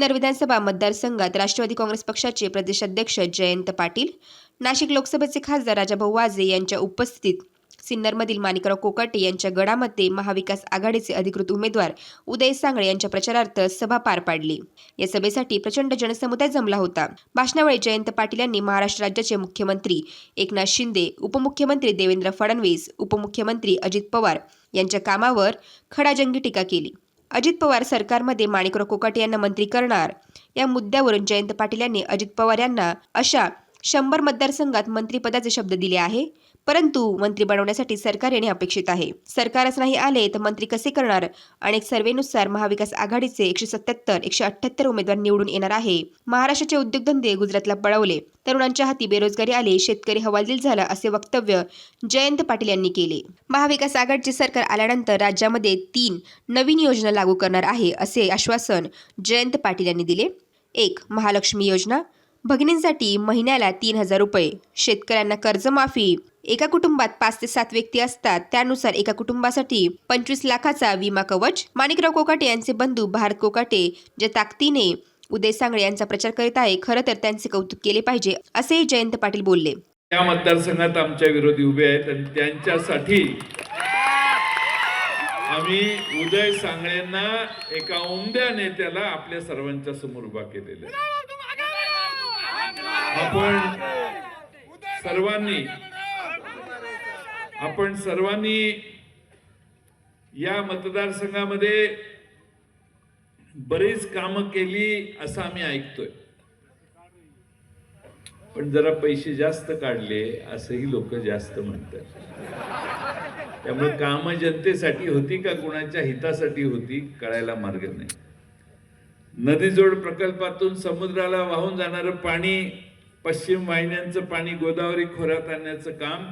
सिन्नर विधानसभा मतदारसंघात राष्ट्रवादी काँग्रेस पक्षाचे प्रदेशाध्यक्ष जयंत पाटील नाशिक लोकसभेचे खासदार राजाभाऊ वाजे यांच्या उपस्थितीत सिन्नरमधील माणिकराव कोकाटे यांच्या गडामध्ये महाविकास आघाडीचे अधिकृत उमेदवार उदय सांगळे यांच्या प्रचारार्थ सभा पार पाडली. या सभेसाठी प्रचंड जनसमुदाय जमला होता. भाषणावेळी जयंत पाटील यांनी महाराष्ट्र राज्याचे मुख्यमंत्री एकनाथ शिंदे उपमुख्यमंत्री देवेंद्र फडणवीस उपमुख्यमंत्री अजित पवार यांच्या कामावर खडाजंगी टीका केली. अजित पवार सरकारमध्ये माणिकराव कोकाट यांना मंत्री करणार. या मुद्द्यावरून जयंत पाटील यांनी अजित पवार यांना अशा शंभर मतदारसंघात मंत्रिपदाचे शब्द दिले आहे. परंतु मंत्री बनवण्यासाठी सरकार येणे अपेक्षित आहे. सरकारच नाही आले तर मंत्री कसे करणार? अनेक सर्वेनुसार महाविकास आघाडीचे एकशे सत्याहत्तर एकशे अठ्ठ्याहत्तर उमेदवार निवडून येणार आहे. महाराष्ट्राचे उद्योगधंदे गुजरातला पळवले. तरुणांच्या हाती बेरोजगारी आली शेतकरी हवालदिल झाला असे वक्तव्य जयंत पाटील यांनी केले. महाविकास आघाडीचे सरकार आल्यानंतर राज्यामध्ये तीन नवीन योजना लागू करणार आहे असे आश्वासन जयंत पाटील यांनी दिले. एक महालक्ष्मी योजना. भगिनींसाठी महिन्याला तीन हजार रुपये. शेतकऱ्यांना कर्जमाफी. एका कुटुंबात पाच ते सात व्यक्ती असतात. त्यानुसार एका कुटुंबासाठी पंचवीस लाखाचा विमा कवच. माणिकराव कोकाटे यांचे बंधू भारत कोकाटे ज्या ताकदीने उदय सांगळे यांचा प्रचार करीत आहे खरं तर त्यांचे कौतुक केले पाहिजे असेही जयंत पाटील बोलले. त्या मतदारसंघात आमच्या विरोधी उभे आहेत आणि त्यांच्यासाठी आम्ही उदय सांगळेंना एका उमद्या नेत्याला आपल्या सर्वांच्या समोर उभा केलेला आपण सर्वांनी आपण सर्वांनी या मतदारसंघामध्ये बरीच कामं केली असं आम्ही ऐकतोय. पण जरा पैसे जास्त काढले असंही लोक जास्त म्हणतात. त्यामुळे काम जनतेसाठी होती का कुणाच्या हितासाठी होती कळायला मार्ग नाही. नदीजोड प्रकल्पातून समुद्राला वाहून जाणारं पाणी पश्चिम वाहिन्यांचं पाणी गोदावरी खोऱ्यात आणण्याचं काम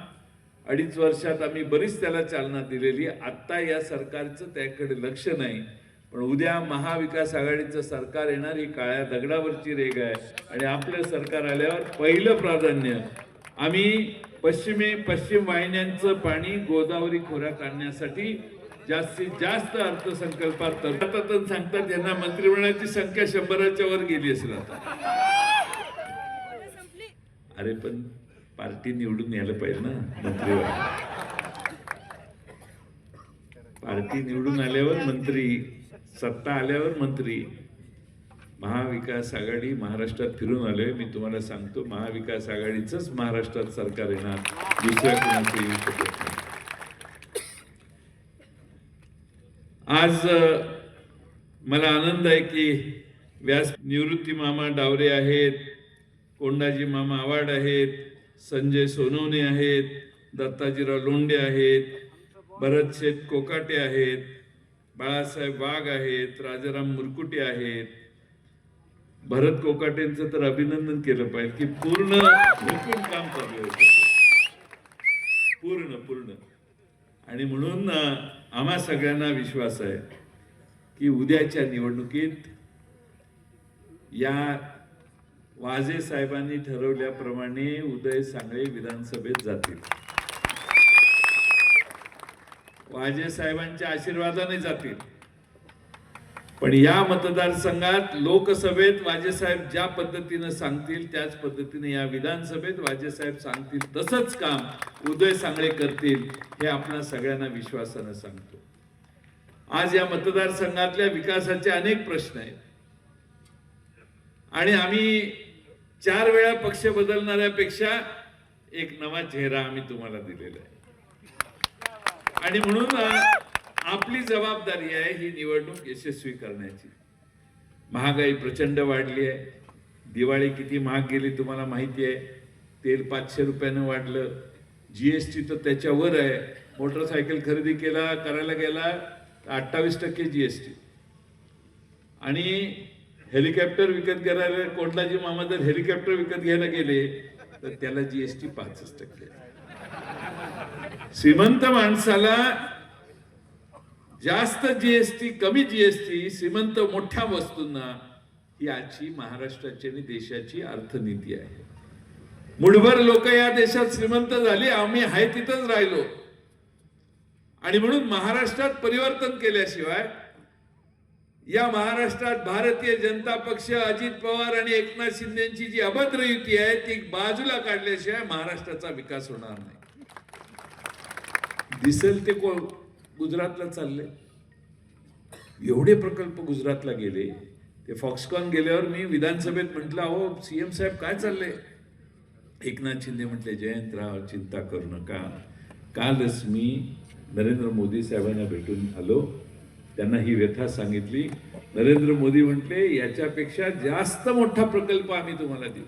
अडीच वर्षात आम्ही बरीच त्याला चालना दिलेली. आत्ता या सरकारचं त्याकडे लक्ष नाही. पण उद्या महाविकास आघाडीचं सरकार येणार ही काळ्या दगडावरची रेग आहे. आणि आपलं सरकार आल्यावर पहिलं प्राधान्य आम्ही पश्चिमे पश्चिम वाहिन्यांचं पाणी गोदावरी खोऱ्यात आणण्यासाठी जास्तीत जास्त अर्थसंकल्पात आणि सांगतात. यांना मंत्रिमंडळाची संख्या शंभराच्या वर गेली असेल आता. अरे पण पार्टी निवडून यायला पाहिजे ना मंत्रीवर. पार्टी निवडून आल्यावर मंत्री सत्ता आल्यावर मंत्री. महाविकास आघाडी महाराष्ट्रात फिरून आलोय मी तुम्हाला सांगतो महाविकास आघाडीचंच महाराष्ट्रात सरकार येणार दुसऱ्या कोणाचं येऊ शकत नाही. आज मला आनंद आहे की व्यास निवृत्ती मामा डावरे आहेत कोंडाजी मामा आवाड आहेत संजय सोनवणे आहेत दत्ताजीराव लोंढे आहेत भरत शेठ कोकाटे आहेत बाळासाहेब वाघ आहेत राजाराम मुरकुटे आहेत. भरत कोकाटेंचं तर अभिनंदन केलं पाहिजे की पूर्ण भरपूर काम चालू आहे. पूर्ण पूर्ण. आणि म्हणून आम्हा सगळ्यांना विश्वास आहे की उद्याच्या निवडणुकीत या वाजे साहेबांनी ठरवल्याप्रमाणे उदय सांगळे विधानसभेत जातील. वाजे साहेबांच्या आशीर्वादाने जातील. पण या मतदारसंघात लोकसभेत वाजेसाहेब ज्या पद्धतीनं सांगतील त्याच पद्धतीने या विधानसभेत वाजेसाहेब सांगतील तसंच काम उदय सांगळे करतील हे आपणा सगळ्यांना विश्वासानं सांगतो. आज या मतदारसंघातल्या विकासाचे अनेक प्रश्न आहेत. आणि आम्ही चार वेळा पक्ष बदलणाऱ्यापेक्षा एक नवा चेहरा आम्ही तुम्हाला दिलेला आहे. आणि म्हणून आपली जबाबदारी आहे ही निवडणूक यशस्वी करण्याची. महागाई प्रचंड वाढली आहे. दिवाळी किती महाग गेली तुम्हाला माहिती आहे. तेल पाचशे रुपयानं वाढलं. जी एस टी तर त्याच्यावर आहे. मोटरसायकल खरेदी केला करायला गेला अठ्ठावीस टक्के जी एस टी आणि हेलिकॉप्टर विकत घ्यायला कोटलाजी मामा जर हेलिकॉप्टर विकत घ्यायला गेले तर त्याला जीएसटी पाचच टक्के. श्रीमंत माणसाला जास्त जीएसटी कमी जीएसटी श्रीमंत मोठ्या वस्तूंना ही आजची महाराष्ट्राची आणि देशाची अर्थनीती आहे. मुठभर लोक या देशात श्रीमंत झाली आम्ही आहे तिथंच राहिलो. आणि म्हणून महाराष्ट्रात परिवर्तन केल्याशिवाय या महाराष्ट्रात भारतीय जनता पक्ष अजित पवार आणि एकनाथ शिंदेची जी अभद्र युती आहे ती बाजूला काढल्याशिवाय महाराष्ट्राचा विकास होणार नाही. दिसेल ते कोण गुजरातला चालले. एवढे प्रकल्प गुजरातला गेले ते फॉक्सकॉन गेल्यावर मी विधानसभेत म्हटलं अहो सीएम साहेब काय चाललंय एकनाथ शिंदे म्हटले जयंतराव चिंता करू नका. कालच मी नरेंद्र मोदी साहेबांना भेटून आलो. त्यांना ही व्यथा सांगितली. नरेंद्र मोदी म्हटले याच्यापेक्षा जास्त मोठा प्रकल्प आम्ही तुम्हाला देऊ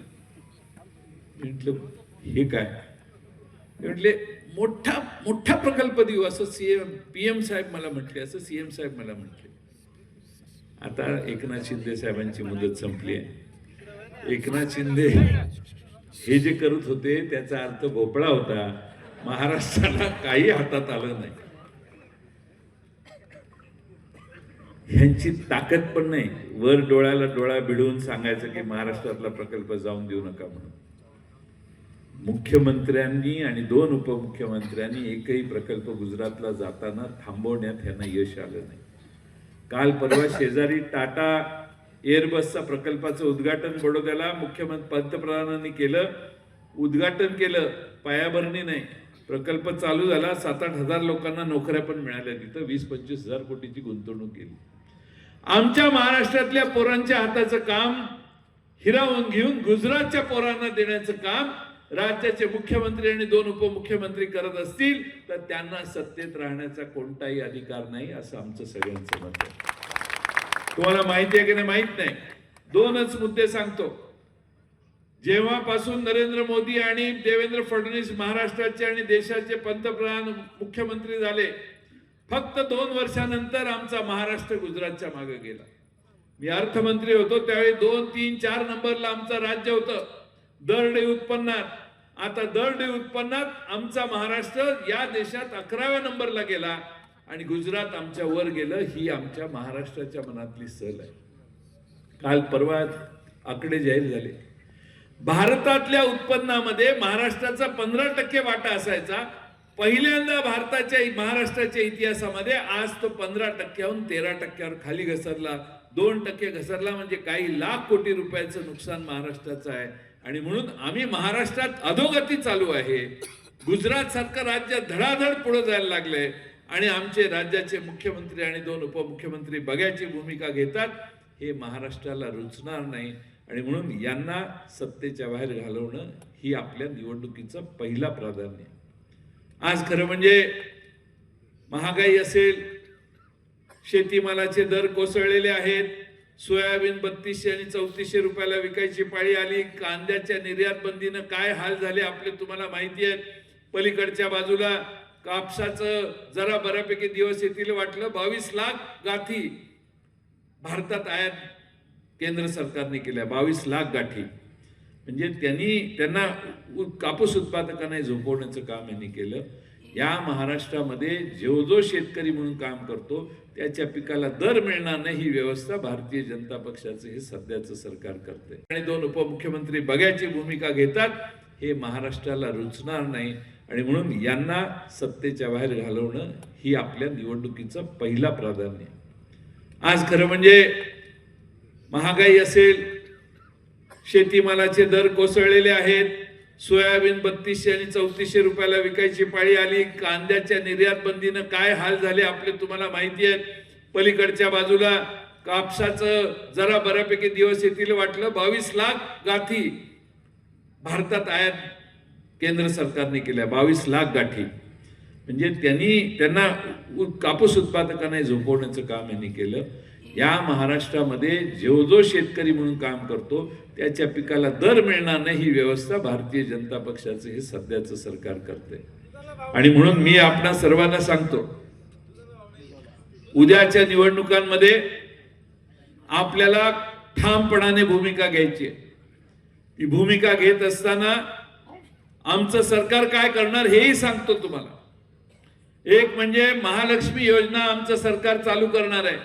म्हटलं हे काय? म्हटले मोठा मोठा प्रकल्प देऊ असं सीएम पीएम साहेब मला म्हटले असं सीएम साहेब मला म्हटले. आता एकनाथ शिंदे साहेबांची मुदत संपली आहे. एकनाथ शिंदे हे जे करत होते त्याचा अर्थ भोपळा होता. महाराष्ट्राला काही हातात आलं नाही. ह्यांची ताकद पण नाही. वर डोळ्याला डोळा भिडवून सांगायचं की महाराष्ट्रातला प्रकल्प जाऊन देऊ नका म्हणून. मुख्यमंत्र्यांनी आणि दोन उपमुख्यमंत्र्यांनी एकही प्रकल्प गुजरातला जाताना थांबवण्यात यांना यश आलं नाही. काल परवा शेजारी टाटा एअरबसचा प्रकल्पाचं उद्घाटन बडोद्याला मुख्यमंत्री पंतप्रधानांनी केलं. उद्घाटन केलं पायाभरणी नाही. प्रकल्प चालू झाला सात आठ हजार लोकांना नोकऱ्या पण मिळाल्या तिथं. वीस पंचवीस हजार कोटीची गुंतवणूक केली. आमच्या महाराष्ट्रातल्या पोरांच्या हाताचं काम हिरावून घेऊन गुजरातच्या पोरांना देण्याचं काम राज्याचे मुख्यमंत्री आणि दोन उपमुख्यमंत्री करत असतील तर त्यांना सत्तेत राहण्याचा कोणताही अधिकार नाही असं आमचं सगळ्यांचं मत आहे. तुम्हाला माहिती आहे की नाही? माहीत नाही. दोनच मुद्दे सांगतो. जेव्हापासून नरेंद्र मोदी आणि देवेंद्र फडणवीस महाराष्ट्राचे आणि देशाचे पंतप्रधान मुख्यमंत्री झाले फक्त दोन वर्षानंतर आमचा महाराष्ट्र गुजरातच्या मागे गेला. मी अर्थमंत्री होतो त्यावेळी दोन तीन चार नंबरला आमचं राज्य होतं. दरडे उत्पन्नात. आता दरडे उत्पन्नात आमचा महाराष्ट्र या देशात अकराव्या नंबरला गेला आणि गुजरात आमच्या वर गेलं. ही आमच्या महाराष्ट्राच्या मनातली सल आहे. काल परवा आकडे जाहीर झाले. भारतातल्या उत्पन्नामध्ये महाराष्ट्राचा पंधरा टक्के वाटा असायचा. पहिल्यांदा भारताच्या महाराष्ट्राच्या इतिहासामध्ये आज तो पंधरा टक्क्याहून तेरा टक्क्यावर खाली घसरला. दोन टक्के घसरला म्हणजे काही लाख कोटी रुपयाचं नुकसान महाराष्ट्राचं आहे. आणि म्हणून आम्ही महाराष्ट्रात अधोगती चालू आहे. गुजरात सारखं राज्य धडाधड पुढे जायला लागलंय. आणि आमचे राज्याचे मुख्यमंत्री आणि दोन उपमुख्यमंत्री बघ्याची भूमिका घेतात. हे महाराष्ट्राला रुचणार नाही. आणि म्हणून यांना सत्तेच्या बाहेर घालवणं ही आपल्या निवडणुकीचं पहिला प्राधान्य आहे. आज खरं म्हणजे महागाई असेल शेतीमालाचे दर कोसळलेले आहेत सोयाबीन बत्तीसशे आणि चौतीसशे रुपयाला विकायची पाळी आली कांद्याच्या निर्यात बंदीनं काय हाल झाले आपले तुम्हाला माहिती आहे पलीकडच्या बाजूला कापसाचं जरा बऱ्यापैकी दिवस येतील वाटलं बावीस लाख गाठी भारतात आयात केंद्र सरकारने केल्या बावीस लाख गाठी. म्हणजे त्यांनी त्यांना कापूस उत्पादकांना झोपवण्याचं काम यांनी केलं. या महाराष्ट्रामध्ये जो जो शेतकरी म्हणून काम करतो त्याच्या पिकाला दर मिळणार नाही ही व्यवस्था भारतीय जनता पक्षाचं हे सध्याचं सरकार करते आणि दोन उपमुख्यमंत्री बघ्याची भूमिका घेतात हे महाराष्ट्राला रुचणार नाही. आणि म्हणून यांना सत्तेच्या बाहेर घालवणं ही आपल्या निवडणुकीचं पहिला प्राधान्य आहे. आज खरं म्हणजे महागाई असेल शेतीमालाचे दर कोसळलेले आहेत. सोयाबीन बत्तीसशे आणि चौतीसशे रुपयाला विकायची पाळी आली. कांद्याच्या निर्यात बंदीनं काय हाल झाले आपले तुम्हाला माहिती आहे. पलीकडच्या बाजूला कापसाचं जरा बऱ्यापैकी दिवस येतील वाटलं. बावीस लाख गाठी भारतात आयात केंद्र सरकारने केल्या. बावीस लाख गाठी. म्हणजे त्यांनी त्यांना कापूस उत्पादकांना झोपवण्याचं काम यांनी केलं. या महाराष्ट्रामध्ये जो जो शेतकरी म्हणून काम करतो त्याच्या पिकाला दर मिळणार नाही ही व्यवस्था भारतीय जनता पक्षाचं हे सध्याचं सरकार करते आणि म्हणून मी आपणा सर्वांना सांगतो उद्याच्या निवडणुकांमध्ये आपल्याला ठामपणाने भूमिका घ्यायची आहे. ही भूमिका घेत असताना आमचं सरकार काय करणार हेही सांगतो तुम्हाला. एक म्हणजे महालक्ष्मी योजना आमचं सरकार चालू करणार आहे.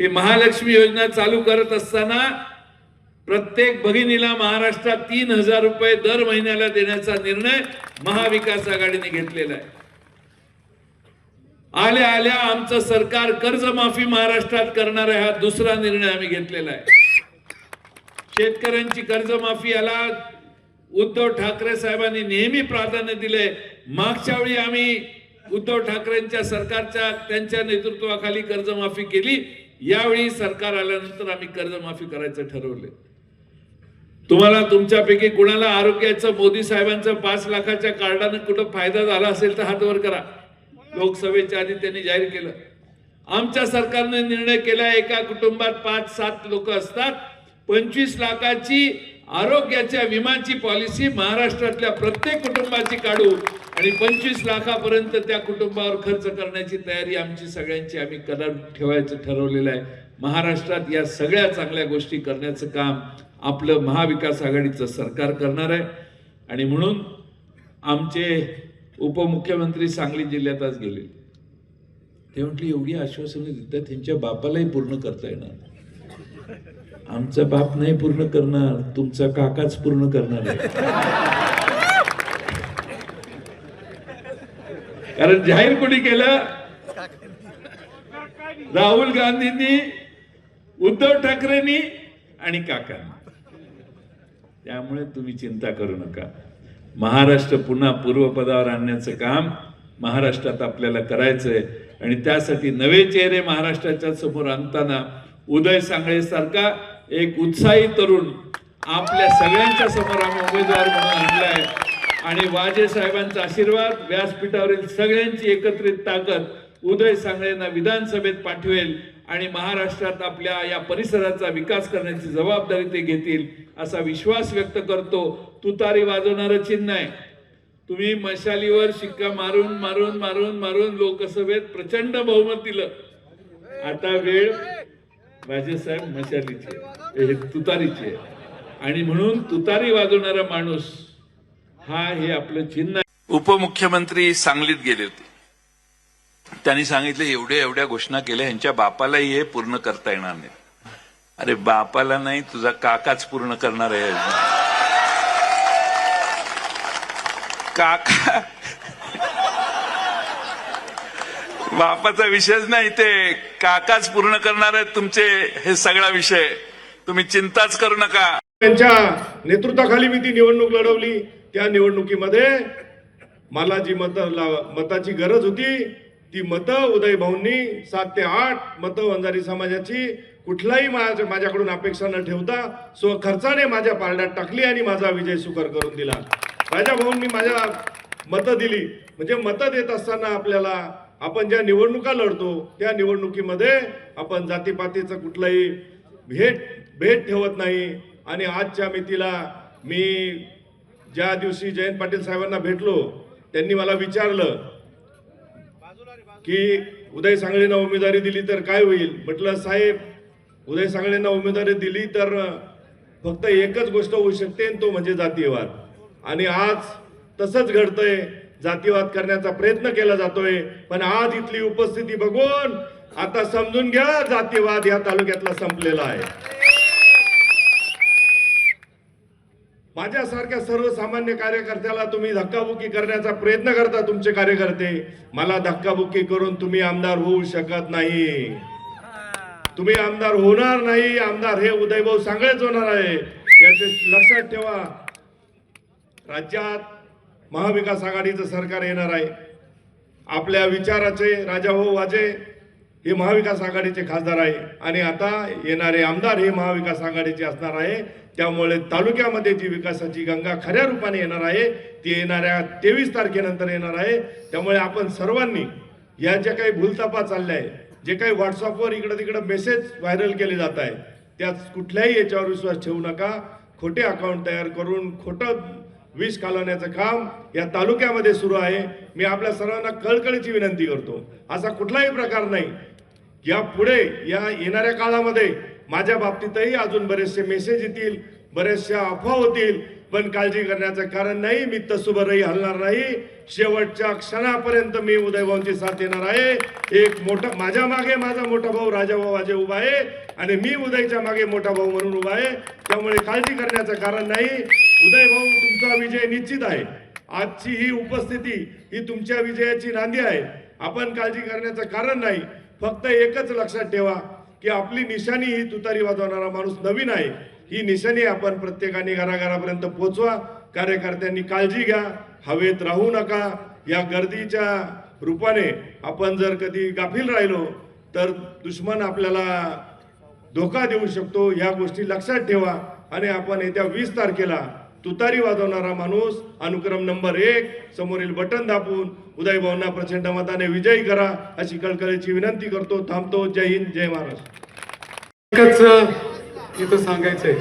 ही महालक्ष्मी योजना चालू करत असताना प्रत्येक भगिनीला महाराष्ट्रात तीन हजार रुपये दर महिन्याला देण्याचा निर्णय महाविकास आघाडीने घेतलेला आहे. आल्या आल्या आमचं सरकार कर्जमाफी महाराष्ट्रात करणार आहे हा दुसरा निर्णय आम्ही घेतलेला आहे. शेतकऱ्यांची कर्जमाफी याला उद्धव ठाकरे साहेबांनी नेहमी प्राधान्य दिले मागच्या वेळी आम्ही उद्धव ठाकरेंच्या सरकारच्या त्यांच्या नेतृत्वाखाली कर्जमाफी केली. यावेळी सरकार आल्यानंतर आम्ही कर्जमाफी करायचं ठरवले. तुम्हाला तुमच्यापैकी कुणाला आरोग्याचं मोदी साहेबांचं पाच लाखाच्या कार्डानं कुठं फायदा झाला असेल तर हात वर करा. लोकसभेच्या आधी त्यांनी जाहीर केलं. आमच्या सरकारने निर्णय केला एका कुटुंबात पाच सात लोक असतात. पंचवीस लाखाची आरोग्याच्या विमाची पॉलिसी महाराष्ट्रातल्या प्रत्येक कुटुंबाची काढू आणि पंचवीस लाखापर्यंत त्या कुटुंबावर खर्च करण्याची तयारी आमची सगळ्यांची आम्ही कदम ठेवायचं ठरवलेलं आहे. महाराष्ट्रात या सगळ्या चांगल्या गोष्टी करण्याचं काम आपलं महाविकास आघाडीचं सरकार करणार आहे. आणि म्हणून आमचे उपमुख्यमंत्री सांगली जिल्ह्यात आज गेले. ते म्हटले एवढी आश्वासनं देतात त्यांच्या बापालाही पूर्ण करता येणार आमचा बाप नाही पूर्ण करणार तुमचा काकाच पूर्ण करणार आहे. कारण जाहीर कोणी केलं? राहुल गांधींनी उद्धव ठाकरेंनी आणि काकांनी. त्यामुळे तुम्ही चिंता करू नका. महाराष्ट्र पुन्हा पूर्वपदावर आणण्याचं काम महाराष्ट्रात आपल्याला करायचंय. आणि त्यासाठी नवे चेहरे महाराष्ट्राच्या समोर आणताना उदय सांगळे सारखा एक उत्साही तरुण आपल्या सगळ्यांच्या समोर आम्ही उमेदवार म्हणून आणलाय. आणि वाजे साहेबांचा आशीर्वाद व्यासपीठावरील सगळ्यांची एकत्रित ताकद उदय सांगळेंना विधानसभेत पाठवेल आणि महाराष्ट्रात आपल्या या परिसराचा विकास करण्याची जबाबदारी ते घेतील असा विश्वास व्यक्त करतो. तुतारी वाजवणारं चिन्ह आहे. तुम्ही मशालीवर शिक्का मारून मारून मारून मारून लोकसभेत प्रचंड बहुमत दिलं. आता वेळ राजेसाहेब मशालीचे हे तुतारीचे. आणि म्हणून तुतारी वाजवणारा माणूस हा हे आपलं चिन्ह उपमुख्यमंत्री सांगलीत गेले होते. त्यांनी सांगितलं एवढ्या एवढ्या घोषणा केल्या ह्यांच्या बापालाही हे पूर्ण करता येणार नाही. अरे बापाला नाही तुझा काकाच पूर्ण करणार आहे. काका बापाचा विषयच नाही ते काकाच पूर्ण करणार आहेत तुमचे हे सगळा विषय. तुम्ही चिंताच करू नका. त्यांच्या नेतृत्वाखाली मी ती निवडणूक लढवली. त्या निवडणुकीमध्ये मला जी मत मताची गरज होती. ती मतं उदय भाऊंनी सात ते आठ मतं वंजारी समाजाची कुठलाही माझ्या माझ्याकडून अपेक्षा न ठेवता स्वखर्चाने माझ्या पारड्यात टाकली आणि माझा विजय सुकर करून दिला. राजा भाऊंनी माझ्या मतं दिली. म्हणजे मतं देत असताना आपल्याला आपण ज्या निवडणुका लढतो त्या निवडणुकीमध्ये आपण जातीपातीचं कुठलाही भेट भेट ठेवत नाही. आणि आजच्या मितीला मी ज्या दिवशी जयंत पाटील साहेबांना भेटलो त्यांनी मला विचारलं की उदय सांगळेंना उमेदवारी दिली तर काय होईल? म्हटलं साहेब उदय सांगळेंना उमेदवारी दिली तर फक्त एकच गोष्ट होऊ शकते आणि तो म्हणजे जातीयवाद. आणि आज तसंच घडतंय. जातीवाद करण्याचा प्रयत्न केला जातोय पण आज इथली उपस्थिती बघून आता समजून घ्या जातीवाद या तालुक्यातला संपलेला आहे. माझ्यासारख्या सर्वसामान्य कार्यकर्त्याला तुम्ही धक्काबुक्की करण्याचा प्रयत्न करता तुमचे कार्यकर्ते. मला धक्काबुक्की करून तुम्ही आमदार होऊ शकत नाही. तुम्ही आमदार होणार नाही आमदार हे उदयभाऊ सांगळेच होणार आहे. याचे लक्षात ठेवा. राज्यात महाविकास आघाडीचं सरकार येणार आहे. आपल्या विचाराचे राजाभाऊ वाजे हे महाविकास आघाडीचे खासदार आहे. आणि आता येणारे आमदार हे महाविकास आघाडीचे असणार आहे. त्यामुळे तालुक्यामध्ये जी विकासाची गंगा खऱ्या रूपाने येणार आहे ती येणाऱ्या तेवीस तारखेनंतर येणार आहे. त्यामुळे आपण सर्वांनी या ज्या काही भूलतापा चालल्या आहे जे काही व्हॉट्सअपवर इकडं तिकडं मेसेज व्हायरल केले जात आहे त्यात कुठल्याही याच्यावर विश्वास ठेवू नका. खोटे अकाउंट तयार करून खोटं विष कालवण्याचं काम या तालुक्यामध्ये सुरू आहे. मी आपल्या सर्वांना कळकळीची विनंती करतो. असा कुठलाही प्रकार नाही. या पुढे या येणाऱ्या काळामध्ये माझ्या बाबतीतही अजून बरेचसे मेसेज येतील बऱ्याचशा अफवा होतील. पण काळजी करण्याचं कारण नाही मी तसुभरही हलणार नाही. शेवटच्या क्षणापर्यंत मी उदयभाऊंची साथ देणार आहे. एक मोठा माझ्या मागे माझा मोठा भाऊ राजाभाऊ वाजे उभा आहे. आणि मी उदयच्या मागे मोठा भाऊ म्हणून उभा आहे. त्यामुळे काळजी करण्याचं कारण नाही. उदय भाऊ तुमचा विजय निश्चित आहे. आजची ही उपस्थिती ही तुमच्या विजयाची नांदी आहे. आपण काळजी करण्याचं कारण नाही. फक्त एकच लक्षात ठेवा की आपली निशाणी ही तुतारी वाजवणारा माणूस नवीन आहे. ही निशाणी आपण प्रत्येकाने घराघरापर्यंत पोचवा. कार्यकर्त्यांनी काळजी घ्या. हवेत राहू नका. या गर्दीच्या रूपाने आपण जर कधी गाफील राहिलो तर दुश्मन आपल्याला धोका देऊ शकतो. या गोष्टी लक्षात ठेवा. आणि आपण येत्या वीस तारखेला तुतारी वाजवणारा माणूस अनुक्रम नंबर एक समोरील बटन दाबून उदय भवना प्रचंड मताने विजयी करा अशी कळकळीची विनंती करतो थांबतो. जय हिंद जय महाराष्ट्र. एकच इथं सांगायचंय.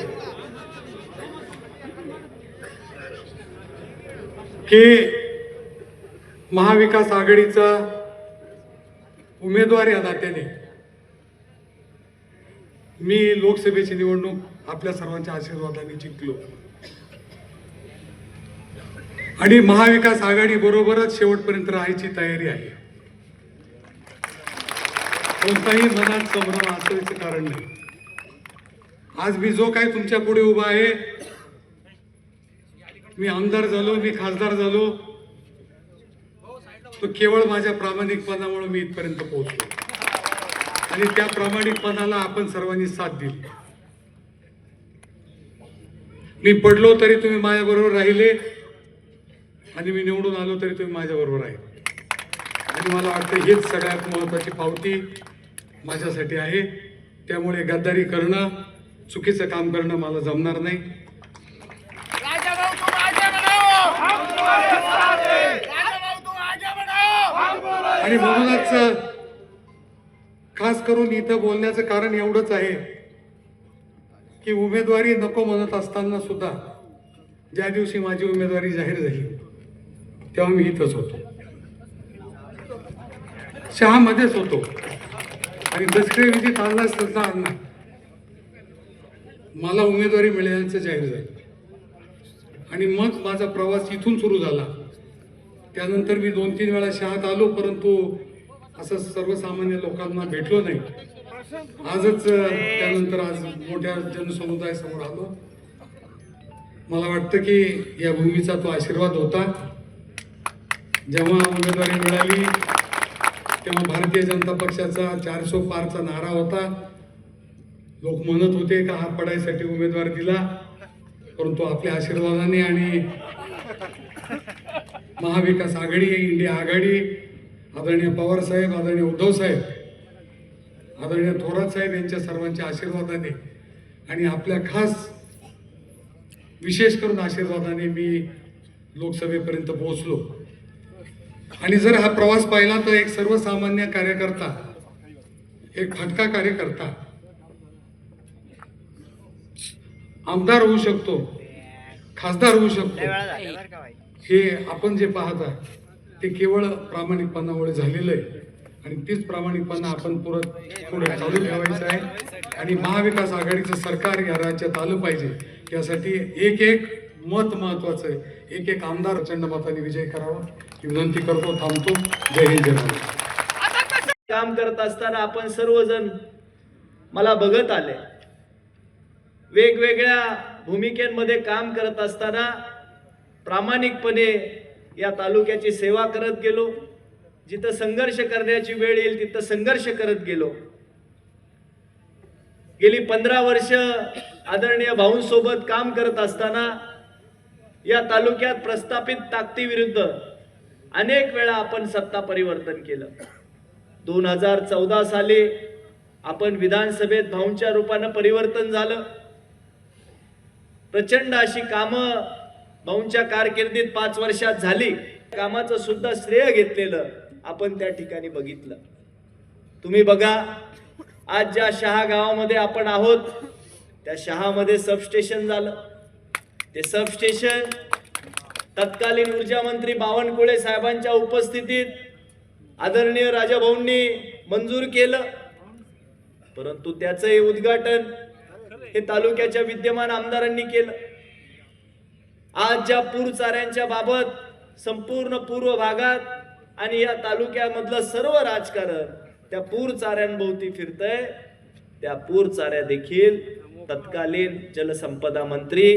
की महाविकास आघाडीचा उमेदवार या नात्याने मी लोकसभेची निवडणूक आपल्या सर्वांच्या आशीर्वादाने जिंकलो. आणि महाविकास आघाडी बरोबरच शेवटपर्यंत राहायची तयारी आहे. कोणताही मनात संभ्रम असायचं कारण नाही. आज मी जो काही तुमच्यापुढे उभा आहे मी आमदार झालो मी खासदार झालो तो केवळ माझ्या प्रामाणिकपणामुळे मी इथपर्यंत पोहोचलो. आणि त्या प्रामाणिकपणाला आपण सर्वांनी साथ दिली. मी पडलो तरी तुम्ही माझ्याबरोबर राहिले आणि मी निवडून आलो तरी तुम्ही माझ्या बरोबर राहिले आणि मला वाटतं हेच सगळ्यात महत्वाची पावती माझ्यासाठी आहे. त्यामुळे गद्दारी करणं चुकीचं काम करणं मला जमणार नाही. हैं आणि म्हणूनच खास करून इथं बोलण्याचं कारण एवढंच आहे की उमेदवारी नको म्हणत असताना सुद्धा ज्या दिवशी माझी उमेदवारी जाहीर झाली तेव्हा मी इथंच होतो. शहामध्येच होतो. आणि दसरे विधी तसा आणला मला उमेदवारी मिळाल्याचं जाहीर झालं. आणि मग माझा प्रवास इथून सुरू झाला. त्यानंतर मी दोन तीन वेळा शहात आलो परंतु असं सर्वसामान्य लोकांना भेटलो नाही. आजच त्यानंतर आज मोठ्या जनसमुदायासमोर आलो. मला वाटतं की या भूमीचा तो आशीर्वाद होता. जेव्हा उमेदवारी मिळाली तेव्हा भारतीय जनता पक्षाचा चारसो पारचा नारा होता. लोक म्हणत होते का हा पडायसाठी उमेदवार दिला परंतु आपल्या आशीर्वादाने आणि महाविकास आघाडी इंडिया आघाडी आदरणीय पवार साहेब आदरणीय उद्धव साहेब आदरणीय थोरात साहेब यांच्या सर्वांच्या आशीर्वादाने आणि आपल्या खास विशेष करून आशीर्वादाने मी लोकसभेपर्यंत पोहोचलो. आणि जर हा प्रवास पाहिला तर एक सर्वसामान्य कार्यकर्ता एक फटका कार्यकर्ता आमदार होऊ शकतो खासदार होऊ शकतो. हे आपण जे पाहत आहे ते केवळ प्रामाणिकपणामुळे झालेलं आहे. आणि तीच प्रामाणिकपणा आपण पुरत पुढे चालू ठेवायचं आहे. आणि महाविकास आघाडीचं सरकार या राज्यात आलं पाहिजे. यासाठी एक एक मत महत्वाचं आहे. एक एक आमदार प्रचंड मताने विजय करावा. ही विनंती करतो थांबतो. जय हिंद जय महाराष्ट्र काम करत असताना आपण सर्वजण मला बघत आले. वेगवेगळ्या भूमिकेमध्ये काम करत असताना प्रामाणिकपणे या तालुक्याची सेवा करत गेलो. जिथं संघर्ष करण्याची वेळ येईल तिथं संघर्ष करत गेलो. गेली पंधरा वर्ष आदरणीय भाऊंसोबत काम करत असताना या तालुक्यात प्रस्थापित ताकदीविरुद्ध अनेक वेळा आपण सत्ता परिवर्तन केलं. दोन हजार चौदा साली आपण विधानसभेत भाऊंच्या रूपानं परिवर्तन झालं. प्रचंड अशी कामं भाऊंच्या कारकिर्दीत पाच वर्षात झाली. कामाचं सुद्धा श्रेय घेतलेलं आपण त्या ठिकाणी बघितलं. तुम्ही बघा आज ज्या शहा गावामध्ये आपण आहोत त्या शहामध्ये सबस्टेशन झालं. ते सबस्टेशन तत्कालीन ऊर्जा मंत्री बावनकुळे साहेबांच्या उपस्थितीत आदरणीय राजाभाऊंनी मंजूर केलं. परंतु त्याचंही उद्घाटन हे तालुक्याच्या विद्यमान आमदारांनी केलं. आज ज्या पूरचाऱ्यांच्या बाबत संपूर्ण पूर्व भागात आणि या तालुक्यामधलं सर्व राजकारण त्या पूरचाऱ्यांभोवती फिरतंय. त्या पूरचाऱ्या देखील तत्कालीन जलसंपदा मंत्री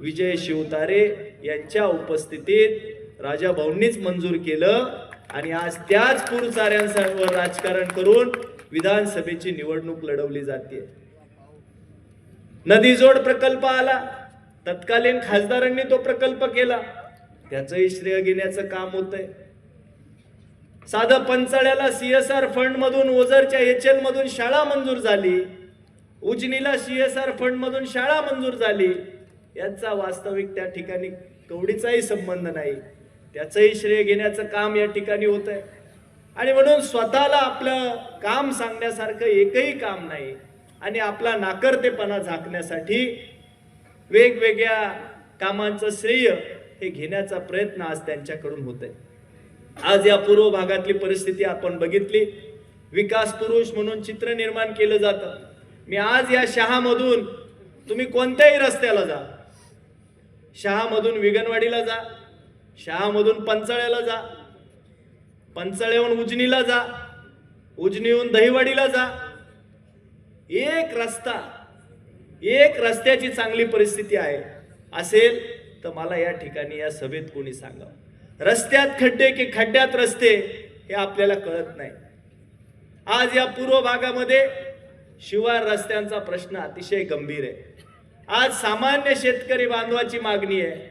विजय शिवतारे यांच्या उपस्थितीत राजा भाऊंनीच मंजूर केलं आणि आज त्याच पूरचाऱ्यांवर राजकारण करून विधानसभेची निवडणूक लढवली जाते. नदीजोड प्रकल्प आला. तत्कालीन खासदारांनी तो प्रकल्प केला. त्याचंही श्रेय घेण्याचं काम होतंय. साधं पंचाळ्याला सीएसआर फंड मधून ओझरच्या एच एल मधून शाळा मंजूर झाली. उजनीला सीएसआर फंड मधून शाळा मंजूर झाली. यांचा वास्तविक त्या ठिकाणी कवडीचाही संबंध नाही. त्याचंही श्रेय घेण्याचं काम या ठिकाणी होत आहे. आणि म्हणून स्वतःला आपलं काम सांगण्यासारखं एकही काम नाही. आणि आपला नाकर्तेपणा झाकण्यासाठी वेगवेगळ्या कामांचं श्रेय हे घेण्याचा प्रयत्न आज त्यांच्याकडून होत आहे. आज या पूर्व भागातली परिस्थिती आपण बघितली. विकास पुरुष म्हणून चित्र निर्माण केलं जातं. मी आज या शहामधून तुम्ही कोणत्याही रस्त्याला जा. शहामधून विगनवाडीला जा शहामधून पंचाळ्याला जा पंचाळ्याहून उजनीला जा उजनीहून दहीवाडीला जा. एक रस्ता एक रस्त्याची चांगली परिस्थिती आहे असेल तर मला या ठिकाणी या सभेत कोणी सांगावं? रस्त्यात खड्डे की खड्ड्यात रस्ते हे आपल्याला कळत नाही. आज या पूर्व भागामध्ये शिवार रस्त्यांचा प्रश्न अतिशय गंभीर आहे. आज सामान्य शेतकरी बांधवाची मागणी आहे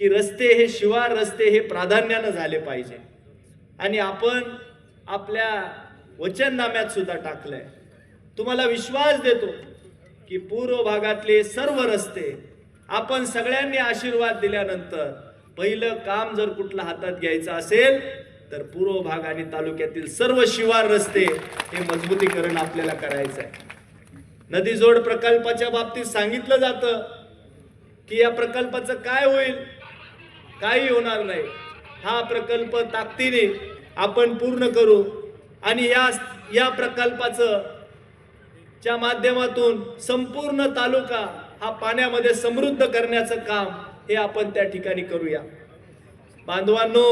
की रस्ते हे शिवार रस्ते हे प्राधान्यानं झाले पाहिजे. आणि आपण आपल्या वचननाम्यात सुद्धा टाकलंय. तुम्हाला विश्वास देतो की पूर्व भागातले सर्व रस्ते आपण सगळ्यांनी आशीर्वाद दिल्यानंतर पहिलं काम जर कुठलं हातात घ्यायचं असेल तर पूर्व भाग आणि तालुक्यातील सर्व शिवार रस्ते हे मजबूतीकरण आपल्याला करायचं आहे नदीजोड प्रकल्पाच्या बाबतीत सांगितलं जातं की या प्रकल्पाचं काय होईल काही होणार नाही. हा प्रकल्प ताकदीने आपण पूर्ण करू आणि या या प्रकल्पाचं च्या माध्यमातून संपूर्ण तालुका हा पाण्यामध्ये समृद्ध करण्याचं काम हे आपण त्या ठिकाणी करूया. बांधवांनो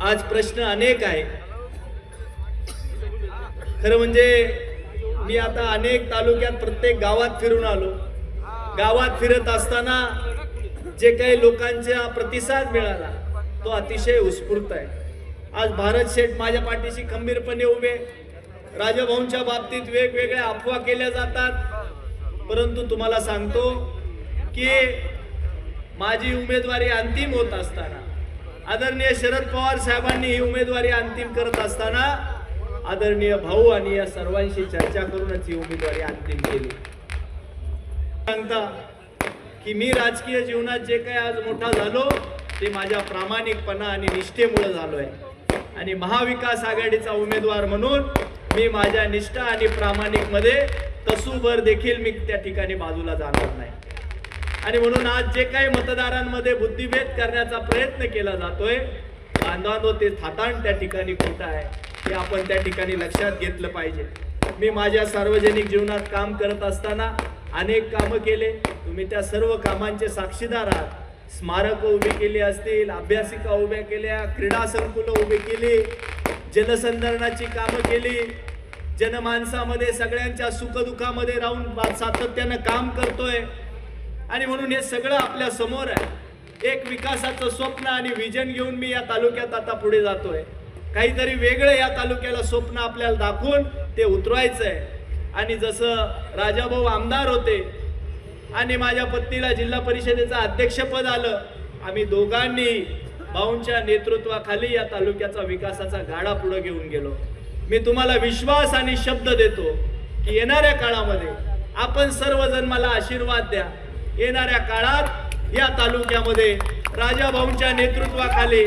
आज प्रश्न अनेक आहे. खरं म्हणजे मी आता अनेक तालुक्यात प्रत्येक गावात फिरून आलो. गावात फिरत असताना जे काही लोकांचा प्रतिसाद मिळाला तो अतिशय उत्स्फूर्त आहे. आज भारत शेठ माझ्या पाठीशी खंबीरपणे उभे. राजभाऊंच्या बाबतीत वेगवेगळ्या अफवा केल्या जातात. परंतु तुम्हाला सांगतो की माझी उमेदवारी अंतिम होत असताना आदरणीय शरद पवार साहेबांनी ही उमेदवारी अंतिम करत असताना आदरणीय भाऊ आणि या सर्वांशी चर्चा करूनच ही उमेदवारी अंतिम केली. सांगता की मी राजकीय जीवनात जे काही आज मोठा झालो ते माझ्या प्रामाणिकपणा आणि निष्ठेमुळे झालोय. आणि महाविकास आघाडीचा उमेदवार म्हणून मी माझ्या निष्ठा आणि प्रामाणिकमध्ये तसूभर देखील मी त्या ठिकाणी बाजूला जाणार नाही. आणि म्हणून आज जे काही मतदारांमध्ये बुद्धिभेद करण्याचा प्रयत्न केला जातोय बांधवांनो ते थाताण त्या ठिकाणी खोटं आहे. हे आपण त्या ठिकाणी लक्षात घेतलं पाहिजे. मी माझ्या सार्वजनिक जीवनात काम करत असताना अनेक कामं केले. तुम्ही त्या सर्व कामांचे साक्षीदार आहात. स्मारक उभी केली असतील अभ्यासिका उभ्या केल्या क्रीडा संकुलं उभी केली जलसंधारणाची कामं केली. जनमानसामध्ये सगळ्यांच्या सुखदुःखामध्ये राहून सातत्यानं काम करतोय. आणि म्हणून हे सगळं आपल्यासमोर आहे. एक विकासाचं स्वप्न आणि विजन घेऊन मी या तालुक्यात आता पुढे जातोय. काहीतरी वेगळं या तालुक्याला स्वप्न आपल्याला दाखवून ते उतरवायचं आहे आणि जसं राजाभाऊ आमदार होते आणि माझ्या पत्नीला जिल्हा परिषदेचं अध्यक्षपद आलं आम्ही दोघांनी भाऊंच्या नेतृत्वाखाली या तालुक्याचा विकासाचा गाडा पुढे घेऊन गेलो. मी तुम्हाला विश्वास आणि शब्द देतो की येणाऱ्या काळामध्ये आपण सर्वजण मला आशीर्वाद द्या. येणाऱ्या काळात या तालुक्यामध्ये राजाभाऊंच्या नेतृत्वाखाली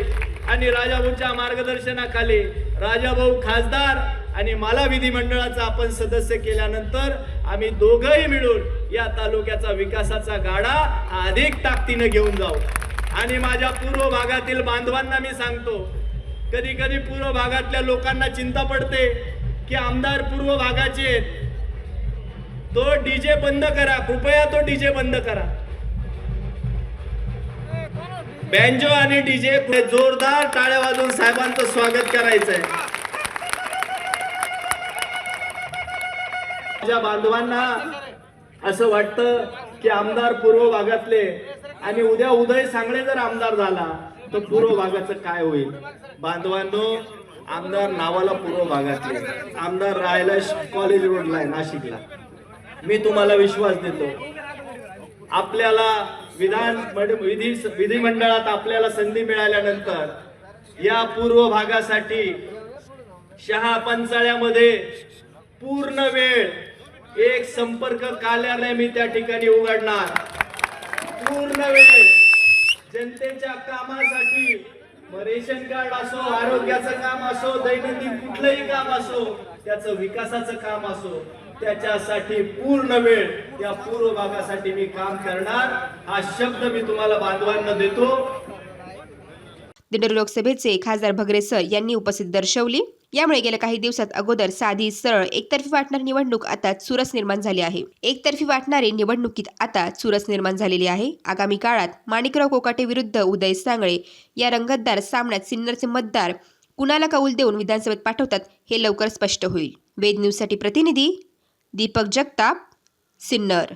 आणि राजाभाऊंच्या मार्गदर्शनाखाली राजाभाऊ खासदार आणि मला विधिमंडळाचा आपण सदस्य केल्यानंतर आम्ही दोघंही मिळून या तालुक्याचा विकासाचा गाडा अधिक ताकदीनं घेऊन जाऊ. आणि माझ्या पूर्व भागातील बांधवांना मी सांगतो कधी कधी पूर्व भागातल्या लोकांना चिंता पडते की आमदार पूर्व भागाचे तो डीजे बंद करा कृपया तो डीजे बंद करा. बँजो आणि डीजे जोरदार टाळ्या वाजवून साहेबांचं स्वागत करायचंय. माझ्या बांधवांना असं वाटतं की आमदार पूर्व भागातले आणि उद्या उदय सांगळे जर आमदार झाला तर पूर्व भागाचं काय होईल? बांधवांनो आमदार नावाला पूर्व भागातले. आमदार राहायला कॉलेज रोडला आहे नाशिकला. मी तुम्हाला विश्वास देतो. आपल्याला विधान विधी विधिमंडळात आपल्याला संधी मिळाल्यानंतर या पूर्व भागासाठी शहा पंचाळ्यामध्ये पूर्ण वेळ एक संपर्क कार्यालय मी त्या ठिकाणी उघडणार. पूर्ण वेळ जनतेच्या कामासाठी रेशन कार्ड असो आरोग्याचं काम असो दैनंदिन कुठलंही काम असो त्याचं विकासाचं काम असो त्याच्यासाठी पूर्ण वेळ त्या पूर्व भागासाठी मी काम करणार. हा शब्द मी तुम्हाला बांधवांना देतो. दिंडोरी लोकसभेचे खासदार भगरे सर यांनी उपस्थित दर्शवली. यामुळे गेल्या काही दिवसात अगोदर साधी सरळ एकतर्फी वाटणारी निवडणूक आता चुरस निर्माण झाली आहे. एकतर्फी वाटणारी निवडणुकीत आता चुरस निर्माण झालेली आहे. आगामी काळात माणिकराव कोकाटे विरुद्ध उदय सांगळे या रंगतदार सामन्यात सिन्नरचे मतदार कुणाला कौल देऊन विधानसभेत पाठवतात हे लवकर स्पष्ट होईल. वेद न्यूजसाठी प्रतिनिधी दीपक जगताप सिन्नर